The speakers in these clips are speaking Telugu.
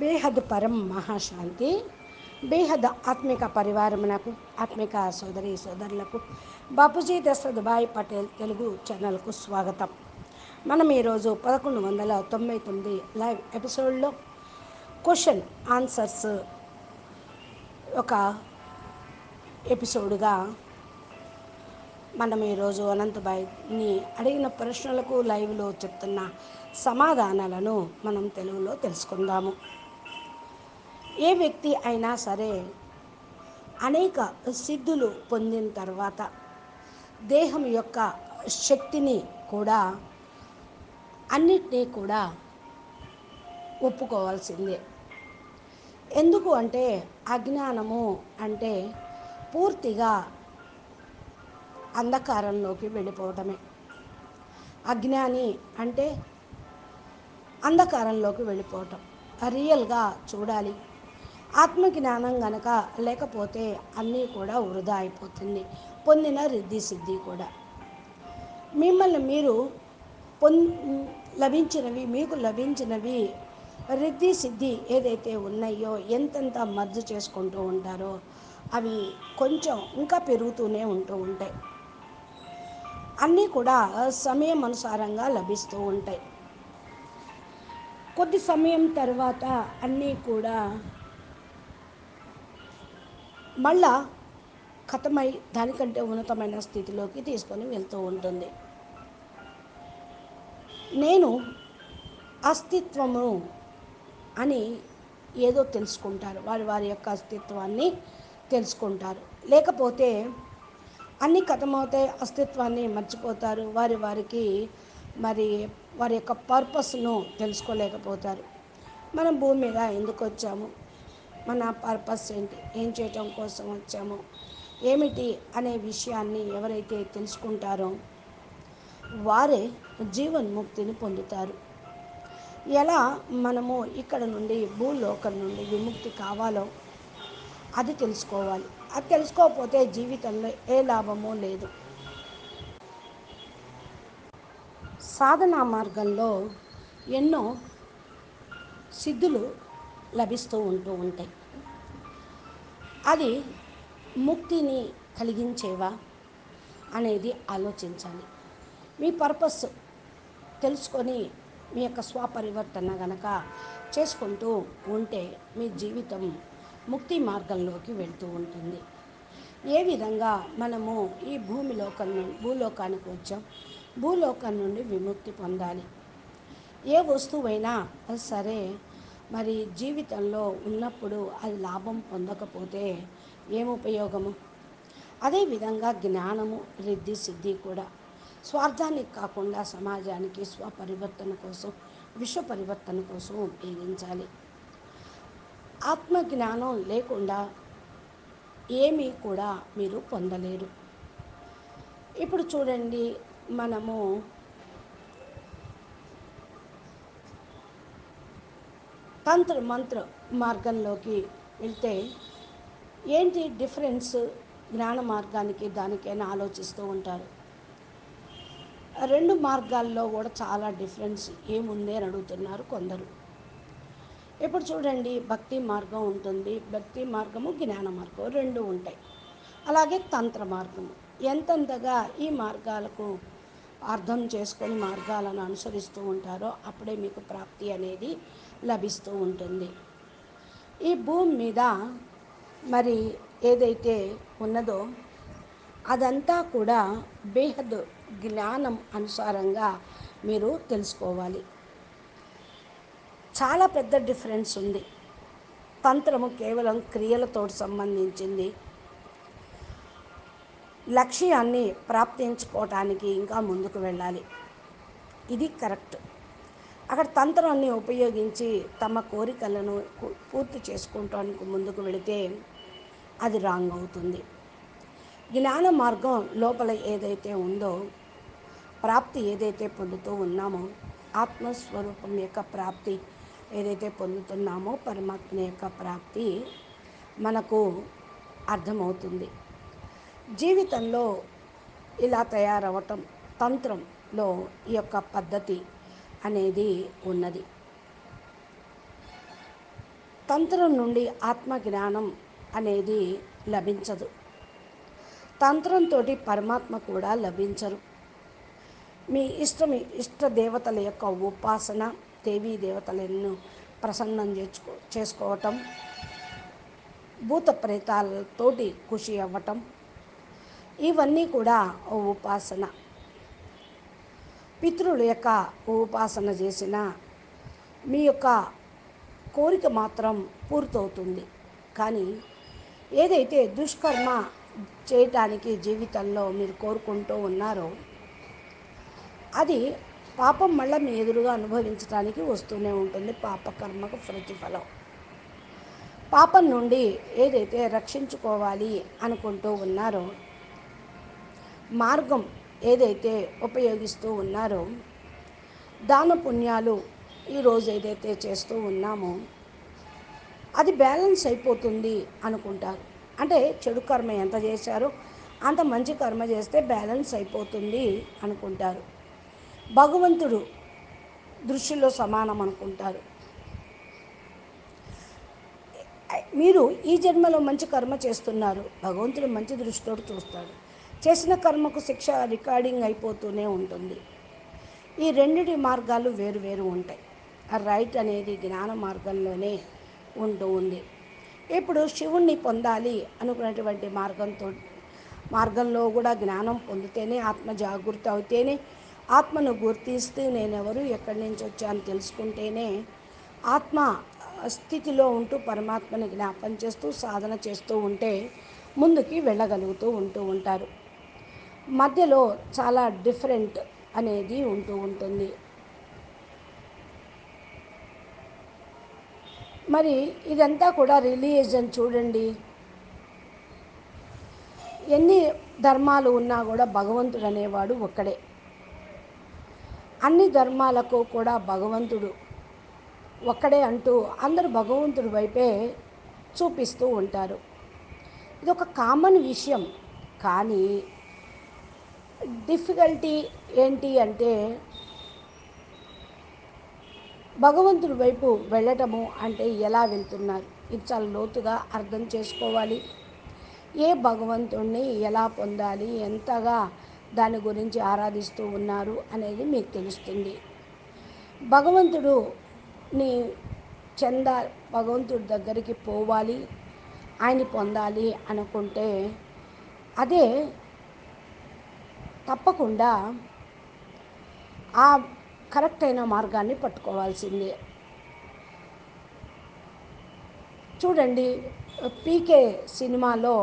బేహద్ పరం మహాశాంతి బేహద్ ఆత్మిక పరివారమునకు ఆత్మిక సోదరి సోదరులకు బాపూజీ దశరథ్ పటేల్ తెలుగు ఛానల్కు స్వాగతం. మనం ఈరోజు పదకొండు వందల తొంభై తొమ్మిది లైవ్ ఎపిసోడ్లో క్వశ్చన్ ఆన్సర్స్ ఒక ఎపిసోడ్గా మనం ఈరోజు అనంతబాయిని అడిగిన ప్రశ్నలకు లైవ్లో చెప్తున్న సమాధానాలను మనం తెలుగులో తెలుసుకుందాము. ఏ వ్యక్తి అయినా సరే అనేక సిద్ధులు పొందిన తర్వాత దేహం యొక్క శక్తిని కూడా అన్నిటినీ కూడా ఒప్పుకోవాల్సిందే. ఎందుకు అంటే అజ్ఞానము అంటే పూర్తిగా అంధకారంలోకి వెళ్ళిపోవటమే. అజ్ఞాని అంటే అంధకారంలోకి వెళ్ళిపోవటం. రియల్గా చూడాలి. ఆత్మజ్ఞానం గనక లేకపోతే అన్నీ కూడా వృధా అయిపోతుంది. పొందిన రిద్ధి సిద్ధి కూడా. మిమ్మల్ని మీరు పొం లభించినవి మీకు లభించినవి రిద్ధి సిద్ధి ఏదైతే ఉన్నాయో ఎంతెంత మర్జు చేసుకుంటూ ఉంటారో అవి కొంచెం ఇంకా పెరుగుతూనే ఉంటూ ఉంటాయి. అన్నీ కూడా సమయం అనుసారంగా లభిస్తూ ఉంటాయి. కొద్ది సమయం తర్వాత అన్నీ కూడా మళ్ళా ఖతమై దానికంటే ఉన్నతమైన స్థితిలోకి తీసుకొని వెళ్తూ ఉంటుంది. నేను అస్తిత్వము అని ఏదో తెలుసుకుంటారు. వారి వారి యొక్క అస్తిత్వాన్ని తెలుసుకుంటారు. లేకపోతే అన్ని ఖతమవుతాయి అస్తిత్వాన్ని మర్చిపోతారు. వారి వారికి మరి వారి యొక్క పర్పస్ను తెలుసుకోలేకపోతారు. మనం భూమి మీద ఎందుకు వచ్చాము? మన పర్పస్ ఏంటి? ఏం చేయటం కోసం వచ్చాము? ఏమిటి అనే విషయాన్ని ఎవరైతే తెలుసుకుంటారో వారే జీవన్ముక్తిని పొందుతారు. ఎలా మనము ఇక్కడ నుండి భూలోకం నుండి విముక్తి కావాలో అది తెలుసుకోవాలి. అది తెలుసుకోకపోతే జీవితంలో ఏ లాభము లేదు. సాధనా మార్గంలో ఎన్నో సిద్ధులు లభిస్తూ ఉంటూ ఉంటాయి. అది ముక్తిని కలిగించేవా అనేది ఆలోచించాలి. మీ పర్పస్ తెలుసుకొని మీ యొక్క స్వపరివర్తన గనక చేసుకుంటూ ఉంటే మీ జీవితం ముక్తి మార్గంలోకి వెళ్తూ ఉంటుంది. ఏ విధంగా మనము ఈ భూమిలోకం నుండి భూలోకానికి వచ్చాం? భూలోకం నుండి విముక్తి పొందాలి. ఏ వస్తువైనా సరే మరి జీవితంలో ఉన్నప్పుడు అది లాభం పొందకపోతే ఏం ఉపయోగము? అదేవిధంగా జ్ఞానము రిద్ధి సిద్ధి కూడా. స్వార్థానికి కాకుండా సమాజానికి స్వపరివర్తన కోసం విశ్వ పరివర్తన కోసం ఉపయోగించాలి. ఆత్మజ్ఞానం లేకుండా ఏమీ కూడా మీరు పొందలేరు. ఇప్పుడు చూడండి మనము తంత్ర మంత్ర మార్గంలోకి వెళ్తే ఏంటి డిఫరెన్స్ జ్ఞాన మార్గానికి దానికైనా ఆలోచిస్తూ ఉంటారు. రెండు మార్గాల్లో కూడా చాలా డిఫరెన్స్ ఏముంది అని అడుగుతున్నారు కొందరు. ఇప్పుడు చూడండి భక్తి మార్గం ఉంటుంది భక్తి మార్గము జ్ఞాన మార్గం రెండు ఉంటాయి. అలాగే తంత్ర మార్గము. ఎంతెంతగా ఈ మార్గాలకు అర్థం చేసుకొని మార్గాలను అనుసరిస్తూ ఉంటారో అప్పుడే మీకు ప్రాప్తి అనేది లభిస్తూ ఉంటుంది. ఈ భూమి మీద మరి ఏదైతే ఉన్నదో అదంతా కూడా బేహద్ జ్ఞానం అనుసారంగా మీరు తెలుసుకోవాలి. చాలా పెద్ద డిఫరెన్స్ ఉంది. తంత్రము కేవలం క్రియలతో సంబంధించింది. లక్ష్యాన్ని ప్రాప్తించుకోవటానికి ఇంకా ముందుకు వెళ్ళాలి. ఇది కరెక్ట్. అక్కడ తంత్రాన్ని ఉపయోగించి తమ కోరికలను పూర్తి చేసుకోవటానికి ముందుకు వెళితే అది రాంగ్ అవుతుంది. జ్ఞాన మార్గం లోపల ఏదైతే ఉందో ప్రాప్తి ఏదైతే పొందుతూ ఉన్నామో ఆత్మస్వరూపం యొక్క ప్రాప్తి ఏదైతే పొందుతున్నామో పరమాత్మ యొక్క ప్రాప్తి మనకు అర్థమవుతుంది. జీవితంలో ఇలా తయారవటం తంత్రంలో ఈ యొక్క పద్ధతి అనేది ఉన్నది. తంత్రం నుండి ఆత్మ జ్ఞానం అనేది లభించదు. తంత్రంతో పరమాత్మ కూడా లభించరు. మీ ఇష్టం ఇష్ట దేవతల యొక్క ఉపాసన దేవీ దేవతలను ప్రసన్నం చేసుకో చేసుకోవటం భూత ప్రేతాలతోటి ఖుషి అవ్వటం ఇవన్నీ కూడా ఓ ఉపాసన. పితృల యొక్క ఉపాసన చేసిన మీ యొక్క కోరిక మాత్రం పూర్తవుతుంది. కానీ ఏదైతే దుష్కర్మ చేయటానికి జీవితంలో మీరు కోరుకుంటూ ఉన్నారో అది పాపం మళ్ళీ మీ ఎదురుగా అనుభవించడానికి వస్తూనే ఉంటుంది. పాపకర్మకు ప్రతిఫలం. పాపం నుండి ఏదైతే రక్షించుకోవాలి అనుకుంటూ ఉన్నారో మార్గం ఏదైతే ఉపయోగిస్తూ ఉన్నారో దాన పుణ్యాలు ఈరోజు ఏదైతే చేస్తూ ఉన్నామో అది బ్యాలెన్స్ అయిపోతుంది అనుకుంటారు. అంటే చెడు కర్మ ఎంత చేశారో అంత మంచి కర్మ చేస్తే బ్యాలెన్స్ అయిపోతుంది అనుకుంటారు. భగవంతుడు దృష్టిలో సమానం అనుకుంటారు. మీరు ఈ జన్మలో మంచి కర్మ చేస్తున్నారు భగవంతుడు మంచి దృష్టితో చూస్తాడు. చేసిన కర్మకు శిక్ష రికార్డింగ్ అయిపోతూనే ఉంటుంది. ఈ రెండిటి మార్గాలు వేరు వేరు ఉంటాయి. ఆ రైట్ అనేది జ్ఞాన మార్గంలోనే ఉంటూ ఉంది. ఇప్పుడు శివుణ్ణి పొందాలి అనుకున్నటువంటి మార్గంతో మార్గంలో కూడా జ్ఞానం పొందితేనే ఆత్మ జాగృతి అవుతేనే ఆత్మను గుర్తిస్తూ నేనెవరు ఎక్కడి నుంచి వచ్చాను తెలుసుకుంటేనే ఆత్మ స్థితిలో ఉంటూ పరమాత్మని జ్ఞాపం చేస్తూ సాధన చేస్తూ ఉంటే ముందుకి వెళ్ళగలుగుతూ ఉంటూ ఉంటారు. మధ్యలో చాలా డిఫరెంట్ అనేది ఉంటూ ఉంటుంది. మరి ఇదంతా కూడా రిలీజియన్ చూడండి. ఎన్ని ధర్మాలు ఉన్నా కూడా భగవంతుడు అనేవాడు ఒక్కడే. అన్ని ధర్మాలకు కూడా భగవంతుడు ఒక్కడే అంటూ అందరూ భగవంతుడి వైపే చూపిస్తూ ఉంటారు. ఇది ఒక కామన్ విషయం. కానీ డిఫికల్టీ ఏంటి అంటే భగవంతుడి వైపు వెళ్ళటము అంటే ఎలా వెళ్తున్నారు? ఇది చాలా లోతుగా అర్థం చేసుకోవాలి. ఏ భగవంతుణ్ణి ఎలా పొందాలి? ఎంతగా దాని గురించి ఆరాధిస్తూ ఉన్నారు అనేది మీకు తెలుస్తుంది. భగవంతుడు నీ చెంద భగవంతుడి దగ్గరికి పోవాలి ఆయన పొందాలి అనుకుంటే అదే తప్పకుండా ఆ కరెక్ట్ అయిన మార్గాన్ని పట్టుకోవాల్సిందే. చూడండి పీకే సినిమాలో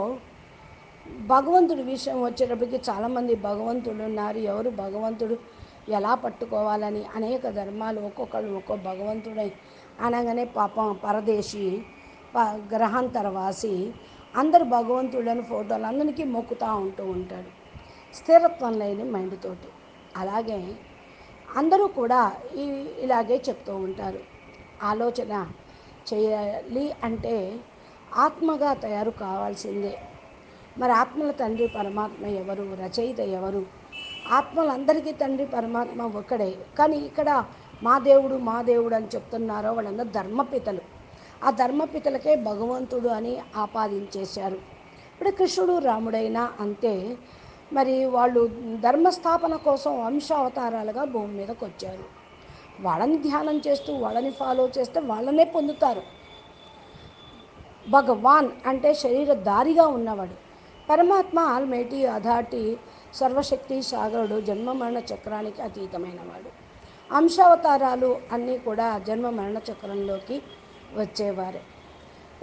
భగవంతుడి విషయం వచ్చేటప్పటికి చాలామంది భగవంతుడు ఉన్నారు ఎవరు భగవంతుడు? ఎలా పట్టుకోవాలని? అనేక ధర్మాలు ఒక్కొక్కళ్ళు ఒక్కో భగవంతుడై అనగానే పాపం పరదేశి ప గ్రహాంతరవాసి అందరు భగవంతుడని ఫోటోలు అందరికీ మొక్కుతూ ఉంటూ ఉంటాడు. స్థిరత్వం లేని మైండ్ తోటి. అలాగే అందరూ కూడా ఈ ఇలాగే చెప్తూ ఉంటారు. ఆలోచన చేయాలి అంటే ఆత్మగా తయారు కావాల్సిందే. మరి ఆత్మల తండ్రి పరమాత్మ ఎవరు? రచయిత ఎవరు? ఆత్మలందరికీ తండ్రి పరమాత్మ ఒక్కడే. కానీ ఇక్కడ మా దేవుడు మా దేవుడు అని చెప్తున్నారో వాళ్ళందరూ ధర్మపితలు. ఆ ధర్మపితలకే భగవంతుడు అని ఆపాదించేశారు. ఇప్పుడు కృష్ణుడు రాముడైనా అంతే. మరి వాళ్ళు ధర్మస్థాపన కోసం వంశావతారాలుగా భూమి మీదకి వచ్చారు. వాళ్ళని ధ్యానం చేస్తూ వాళ్ళని ఫాలో చేస్తే వాళ్ళనే పొందుతారు. భగవాన్ అంటే శరీరధారిగా ఉన్నవాడు. పరమాత్మ ఆల్మేటి అధాటి సర్వశక్తి సాగరుడు జన్మ మరణ చక్రానికి అతీతమైనవాడు. అంశావతారాలు అన్నీ కూడా జన్మ మరణ చక్రంలోకి వచ్చేవారే.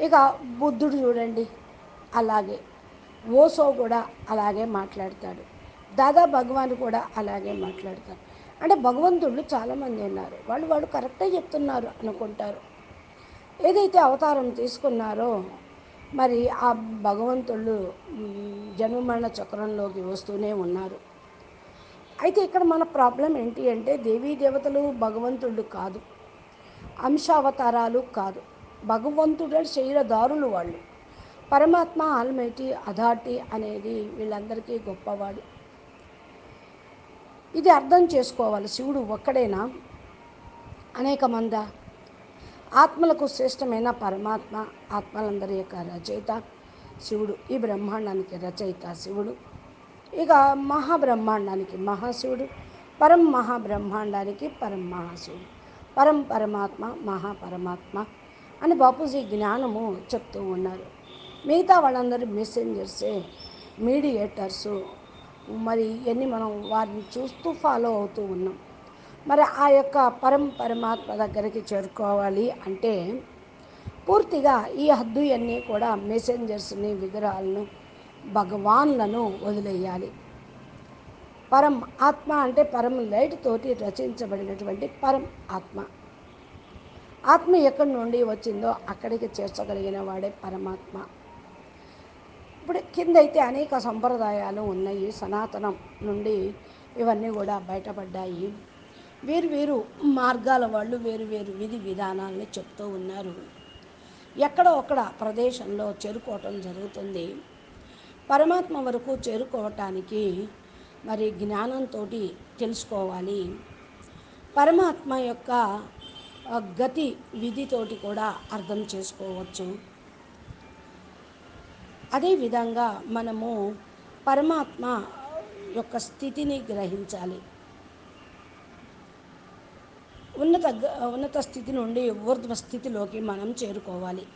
ఇక బుద్ధుడు చూడండి. అలాగే ఓసో కూడా అలాగే మాట్లాడతాడు. దాదా భగవాన్ కూడా అలాగే మాట్లాడతారు. అంటే భగవంతుళ్ళు చాలామంది ఉన్నారు. వాళ్ళు వాళ్ళు కరెక్టే చెప్తున్నారు అనుకుంటారు. ఏదైతే అవతారం తీసుకున్నారో మరి ఆ భగవంతుళ్ళు జన్మమరణ చక్రంలోకి వస్తూనే ఉన్నారు. అయితే ఇక్కడ మన ప్రాబ్లం ఏంటి అంటే దేవీ దేవతలు భగవంతుళ్ళు కాదు. అంశావతారాలు కాదు. భగవంతుడు శరీరదారులు వాళ్ళు. పరమాత్మ ఆల్మైటీ అథారిటీ అనేది వీళ్ళందరికీ గొప్పవాడు. ఇది అర్థం చేసుకోవాలి. శివుడు ఒక్కడేనా? అనేక మంద. ఆత్మలకు శ్రేష్టమైన పరమాత్మ ఆత్మలందరి యొక్క రచయిత శివుడు. ఈ బ్రహ్మాండానికి రచయిత శివుడు. ఇక మహాబ్రహ్మాండానికి మహాశివుడు. పరం మహాబ్రహ్మాండానికి పరం మహాశివుడు. పరం పరమాత్మ మహాపరమాత్మ అని బాపూజీ జ్ఞానము చెప్తూ ఉన్నారు. మిగతా వాళ్ళందరూ మెసెంజర్సే మీడియేటర్సు మరి ఇవన్నీ మనం వారిని చూస్తూ ఫాలో అవుతూ ఉన్నాం. మరి ఆ యొక్క పరం పరమాత్మ దగ్గరికి చేరుకోవాలి అంటే పూర్తిగా ఈ హద్దు అన్నీ కూడా మెసెంజర్స్ని విగ్రహాలను భగవాన్లను వదిలేయాలి. పరం ఆత్మ అంటే పరం లైట్ తోటి రచించబడినటువంటి పరం ఆత్మ. ఆత్మ ఎక్కడి నుండి వచ్చిందో అక్కడికి చేర్చగలిగిన వాడే పరమాత్మ. ఇప్పుడు కింద అయితే అనేక సంప్రదాయాలు ఉన్నాయి. సనాతనం నుండి ఇవన్నీ కూడా బయటపడ్డాయి. వేరు వేరు మార్గాల వాళ్ళు వేరు వేరు విధి విధానాలని చెప్తూ ఉన్నారు. ఎక్కడో ఒక్కడ ప్రదేశంలో చేరుకోవటం జరుగుతుంది. పరమాత్మ వరకు చేరుకోవటానికి మరి జ్ఞానంతో తెలుసుకోవాలి. పరమాత్మ యొక్క గతి విధితోటి కూడా అర్థం చేసుకోవచ్చు. అదేవిధంగా మనము పరమాత్మ యొక్క స్థితిని గ్రహించాలి. ఉన్నత ఉన్నత స్థితి నుండి ఊర్ధ్వ స్థితిలోకి మనం చేరుకోవాలి.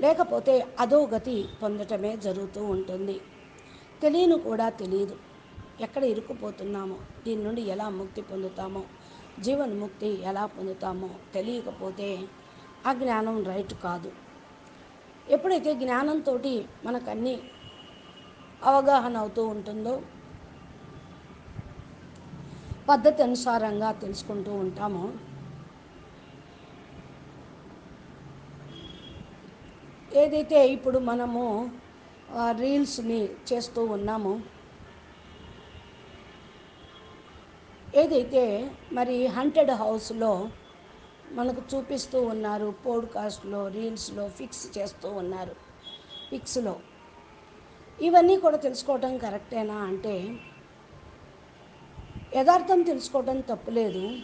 లేకపోతే అధోగతి పొందటమే జరుగుతూ ఉంటుంది. తెలియను కూడా తెలియదు. ఎక్కడ ఇరుక్కుపోతున్నామో దీని నుండి ఎలా ముక్తి పొందుతామో జీవన్ముక్తి ఎలా పొందుతామో తెలియకపోతే ఆ జ్ఞానం రైట్ కాదు. ఎప్పుడైతే జ్ఞానంతో మనకు అన్నీ అవగాహన అవుతూ ఉంటుందో పద్ధతి అనుసారంగా తెలుసుకుంటూ ఉంటాము ఏదైతే ఇప్పుడు మనము రీల్స్ని చేస్తూ ఉన్నామో ఏదైతే మరి హంటెడ్ హౌస్లో మనకు చూపిస్తూ ఉన్నారు పోడ్కాస్ట్లో రీల్స్లో ఫిక్స్ చేస్తూ ఉన్నారు ఫిక్స్లో. ఇవన్నీ కూడా తెలుసుకోవటం కరెక్టేనా అంటే యథార్థం తెలుసుకోవటం తప్పులేదు.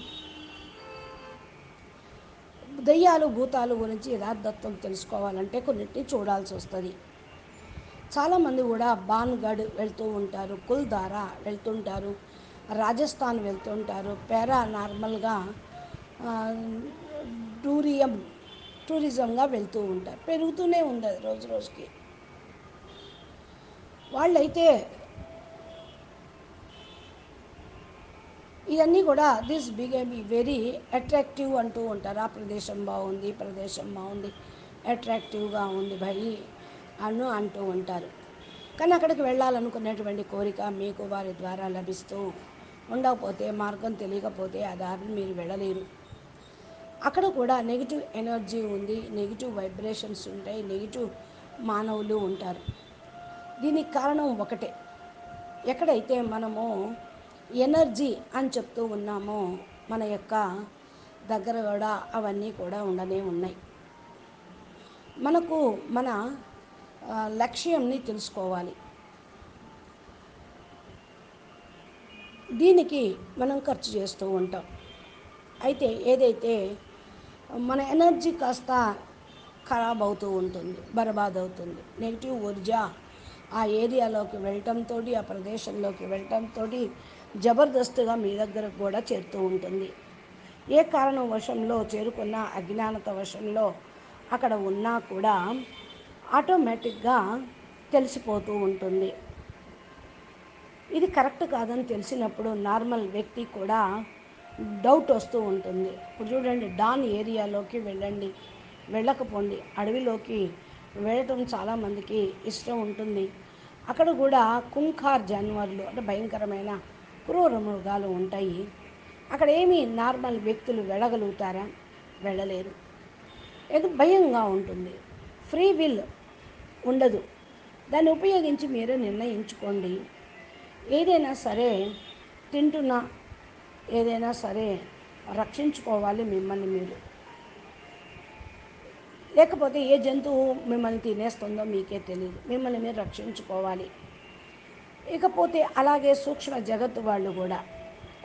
దయ్యాలు భూతాలు గురించి యథార్థత్వం తెలుసుకోవాలంటే కొన్నిటిని చూడాల్సి వస్తుంది. చాలామంది కూడా బాన్గఢ్ వెళ్తూ ఉంటారు కుల్దారా వెళ్తుంటారు రాజస్థాన్ వెళ్తుంటారు పారా నార్మల్గా టూరియం టూరిజంగా వెళ్తూ ఉంటారు. పెరుగుతూనే ఉంది అది రోజు రోజుకి. వాళ్ళైతే ఇవన్నీ కూడా దిస్ బిగేమ్ వెరీ అట్రాక్టివ్ అంటూ ఉంటారు. ఆ ప్రదేశం బాగుంది ఈ ప్రదేశం బాగుంది అట్రాక్టివ్గా ఉంది భయ్ అను అంటూ ఉంటారు. కానీ అక్కడికి వెళ్ళాలనుకునేటువంటి కోరిక మీకు వారి ద్వారా లభిస్తూ ఉండకపోతే మార్గం తెలియకపోతే ఆ దారిని మీరు వెళ్ళలేరు. అక్కడ కూడా నెగిటివ్ ఎనర్జీ ఉంది నెగిటివ్ వైబ్రేషన్స్ ఉంటాయి నెగిటివ్ మానవులు ఉంటారు. దీనికి కారణం ఒకటే. ఎక్కడైతే మనము ఎనర్జీ అని చెప్తూ ఉన్నామో మన యొక్క దగ్గర కూడా అవన్నీ కూడా ఉండనే ఉన్నాయి. మనకు మన లక్ష్యంని తెలుసుకోవాలి. దీనికి మనం ఖర్చు చేస్తూ ఉంటాం. అయితే ఏదైతే మన ఎనర్జీ కాస్త ఖరాబ్ అవుతూ ఉంటుంది బర్బాద్ అవుతుంది. నెగిటివ్ ఊర్జా ఆ ఏరియాలోకి వెళ్ళటంతో ఆ ప్రదేశంలోకి వెళ్ళటంతో జబర్దస్తుగా మీ దగ్గర కూడా చేరుతూ ఉంటుంది. ఏ కారణం వశంలో చేరుకున్న అజ్ఞానత వశంలో అక్కడ ఉన్నా కూడా ఆటోమేటిక్గా తెలిసిపోతూ ఉంటుంది. ఇది కరెక్ట్ కాదని తెలిసినప్పుడు నార్మల్ వ్యక్తి కూడా డౌట్ వస్తూ ఉంటుంది. ఇప్పుడు చూడండి డాన్ ఏరియాలోకి వెళ్ళండి వెళ్ళకపోండి. అడవిలోకి వెళ్ళటం చాలామందికి ఇష్టం ఉంటుంది. అక్కడ కూడా కుంఖార్ జాన్వర్లు అంటే భయంకరమైన క్రూర మృగాలు ఉంటాయి. అక్కడ ఏమి నార్మల్ వ్యక్తులు వెళ్ళగలుగుతారా? వెళ్ళలేరు. ఏదో భయంగా ఉంటుంది. ఫ్రీ విల్ ఉండదు. దాన్ని ఉపయోగించి మీరే నిర్ణయించుకోండి. ఏదైనా సరే తింటున్నా ఏదైనా సరే రక్షించుకోవాలి మిమ్మల్ని మీరు. లేకపోతే ఏ జంతువు మిమ్మల్ని తినేస్తుందో మీకే తెలియదు మిమ్మల్ని మీరు రక్షించుకోవాలి. ఇకపోతే అలాగే సూక్ష్మ జగత్తు వాళ్ళు కూడా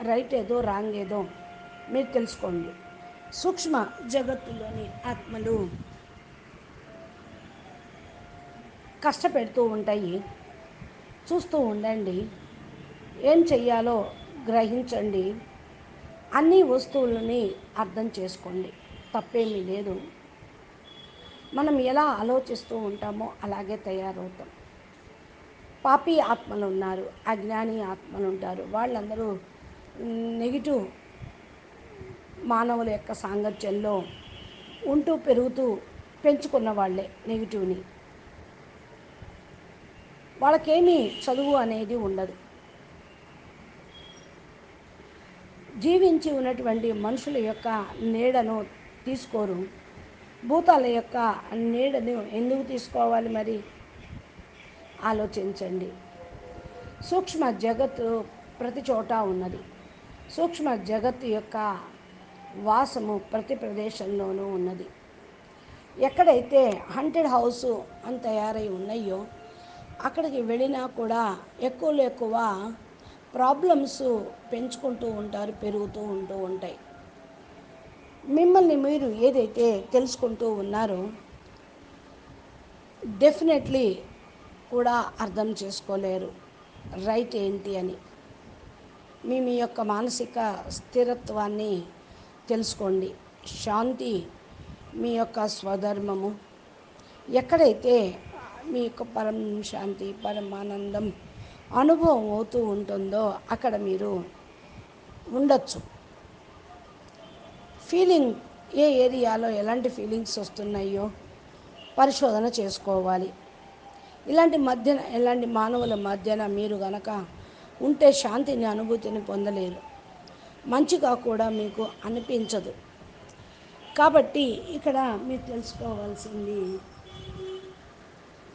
రైట్ ఏదో రాంగ్ ఏదో మీరు తెలుసుకోండి. సూక్ష్మ జగత్తులోని ఆత్మలు కష్టపెడుతూ ఉంటాయి. చూస్తూ ఉండండి. ఏం చెయ్యాలో గ్రహించండి. అన్ని వస్తువులని అర్థం చేసుకోండి. తప్పేమీ లేదు. మనం ఎలా ఆలోచిస్తూ ఉంటామో అలాగే తయారవుతాం. పాపి ఆత్మలు ఉన్నారు అజ్ఞాని ఆత్మలు ఉంటారు వాళ్ళందరూ నెగిటివ్ మానవుల యొక్క సాంగత్యంలో ఉంటూ పెరుగుతూ పెంచుకున్న వాళ్ళే నెగిటివ్ని. వాళ్ళకేమీ చదువు అనేది ఉండదు. జీవించి ఉన్నటువంటి మనుషుల యొక్క నీడను తీసుకోరు. భూతాల యొక్క నీడను ఎందుకు తీసుకోవాలి మరి? ఆలోచించండి. సూక్ష్మ జగత్తు ప్రతి చోట ఉన్నది. సూక్ష్మ జగత్తు యొక్క వాసము ప్రతి ప్రదేశంలోనూ ఉన్నది. ఎక్కడైతే హంటెడ్ హౌస్ అని తయారై ఉన్నాయో అక్కడికి వెళ్ళినా కూడా ఎక్కువలో ఎక్కువ ప్రాబ్లమ్స్ పెంచుకుంటూ ఉంటారు పెరుగుతూ ఉంటూ ఉంటాయి. మిమ్మల్ని మీరు ఏదైతే తెలుసుకుంటూ ఉన్నారో డెఫినెట్లీ కూడా అర్థం చేసుకోలేరు. రైట్ ఏంటి అని. మీ మీ యొక్క మానసిక స్థిరత్వాన్ని తెలుసుకోండి. శాంతి మీ యొక్క స్వధర్మము. ఎక్కడైతే మీ యొక్క పరం శాంతి పరమానందం అనుభవం అవుతూ ఉంటుందో అక్కడ మీరు ఉండొచ్చు. ఫీలింగ్ ఏ ఏరియాలో ఎలాంటి ఫీలింగ్స్ వస్తున్నాయో పరిశోధన చేసుకోవాలి. ఇలాంటి మధ్యన ఇలాంటి మానవుల మధ్యన మీరు గనక ఉంటే శాంతిని అనుభూతిని పొందలేరు. మంచిగా కూడా మీకు అనిపించదు. కాబట్టి ఇక్కడ మీరు తెలుసుకోవాల్సింది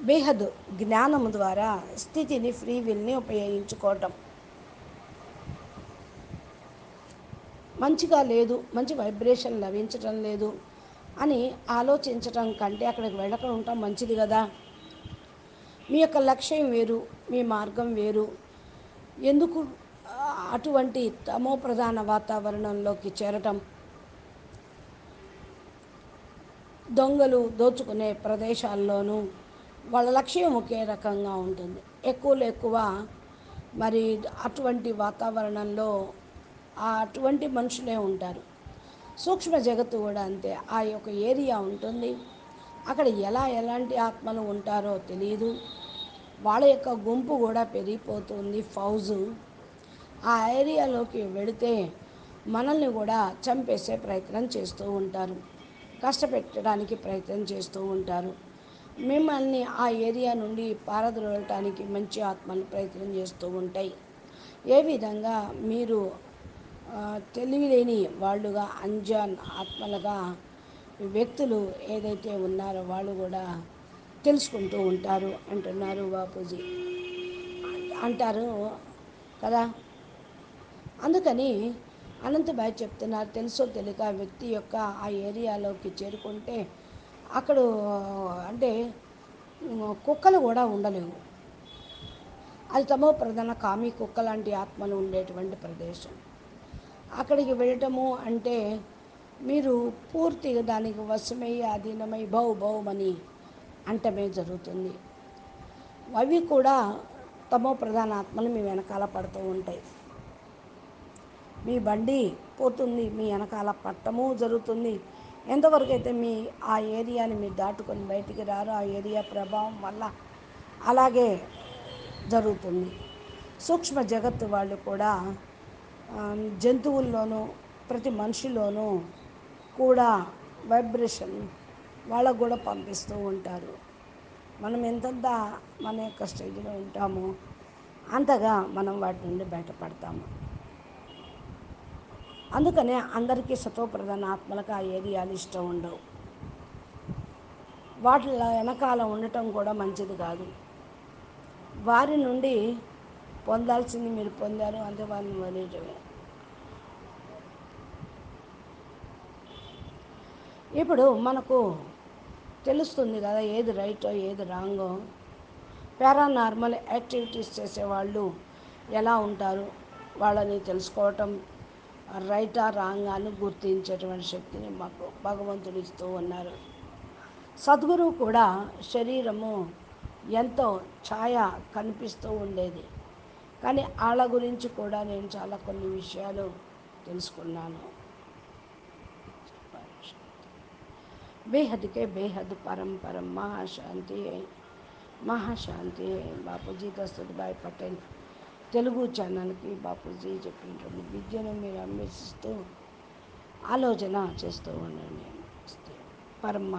బేహద్ జ్ఞానము ద్వారా స్థితిని ఫ్రీ విల్ని ఉపయోగించుకోవటం. మంచిగా లేదు మంచి వైబ్రేషన్ లభించటం లేదు అని ఆలోచించటం కంటే అక్కడికి వెళ్ళకుండా ఉండటం మంచిది కదా. మీ యొక్క లక్ష్యం వేరు మీ మార్గం వేరు. ఎందుకు అటువంటి తమో ప్రధాన వాతావరణంలోకి చేరటం? దొంగలు దోచుకునే ప్రదేశాల్లోనూ వాళ్ళ లక్ష్యం ఒకే రకంగా ఉంటుంది. ఎక్కువలో ఎక్కువ మరి అటువంటి వాతావరణంలో ఆ అటువంటి మనుషులే ఉంటారు. సూక్ష్మ జగత్తు కూడా అంతే. ఆ యొక్క ఏరియా ఉంటుంది. అక్కడ ఎలా ఎలాంటి ఆత్మలు ఉంటారో తెలియదు వాళ్ళ యొక్క గుంపు కూడా పెరిగిపోతుంది. ఫౌజు. ఆ ఏరియాలోకి వెళితే మనల్ని కూడా చంపేసే ప్రయత్నం చేస్తూ ఉంటారు. కష్టపెట్టడానికి ప్రయత్నం చేస్తూ ఉంటారు. మిమ్మల్ని ఆ ఏరియా నుండి పారద్రోలటానికి మంచి ఆత్మలు ప్రయత్నం చేస్తూ ఉంటాయి. ఏ విధంగా మీరు తెలివిలేని వాళ్ళుగా అంజాన్ ఆత్మలుగా వ్యక్తులు ఏదైతే ఉన్నారో వాళ్ళు కూడా తెలుసుకుంటూ ఉంటారు అంటున్నారు బాపూజీ. అంటారు కదా? అందుకని అనంతబాయ్ చెప్తున్నారు తెలుసో తెలియక వ్యక్తి యొక్క ఆ ఏరియాలోకి చేరుకుంటే అక్కడ అంటే కుక్కలు కూడా ఉండలేవు. అది తమో ప్రధాన కామి కుక్క లాంటి ఆత్మలు ఉండేటువంటి ప్రదేశం. అక్కడికి వెళ్ళటము అంటే మీరు పూర్తిగా దానికి వశమై అధీనమై భౌ భౌమని అంటమే జరుగుతుంది. అవి కూడా తమో ప్రధాన ఆత్మలు మీ వెనకాల పడుతూ ఉంటాయి. మీ బండి పోతుంది మీ వెనకాల పట్టము జరుగుతుంది. ఎంతవరకు అయితే మీ ఆ ఏరియాని మీరు దాటుకొని బయటికి రారో ఆ ఏరియా ప్రభావం వల్ల అలాగే జరుగుతుంది. సూక్ష్మ జగత్తు వాళ్ళు కూడా జంతువుల్లోనూ ప్రతి మనిషిలోనూ కూడా వైబ్రేషన్ వాళ్ళకు కూడా పంపిస్తూ ఉంటారు. మనం ఎంతెంత మన యొక్క స్టేజ్లో ఉంటామో అంతగా మనం వాటి నుండి బయటపడతాము. అందుకనే అందరికీ సతోప్రధాన ఆత్మలకు ఆ ఏరియాలు ఇష్టం ఉండవు. వాటిలో వెనకాల ఉండటం కూడా మంచిది కాదు. వారి నుండి పొందాల్సింది మీరు పొందారు అంతే వారిని వదిలేయటమే. ఇప్పుడు మనకు తెలుస్తుంది కదా ఏది రైటో ఏది రాంగో. పారానార్మల్ యాక్టివిటీస్ చేసేవాళ్ళు ఎలా ఉంటారు? వాళ్ళని తెలుసుకోవటం రైటా రాంగా అని గుర్తించేటువంటి శక్తిని మాకు భగవంతుడు ఇస్తూ ఉన్నారు. సద్గురు కూడా శరీరము ఎంతో ఛాయ కనిపిస్తూ ఉండేది. కానీ వాళ్ళ గురించి కూడా నేను చాలా కొన్ని విషయాలు తెలుసుకున్నాను. బేహద్కే బేహద్ పరం పరం మహాశాంతి మహాశాంతి బాపూజీ దస్తుభాయ్ పటేల్. తెలుగు ఛానల్కి బాపూజీ చెప్పినటువంటి విద్యను మీరు అన్వేషిస్తూ ఆలోచన చేస్తూ ఉండండి. పరమ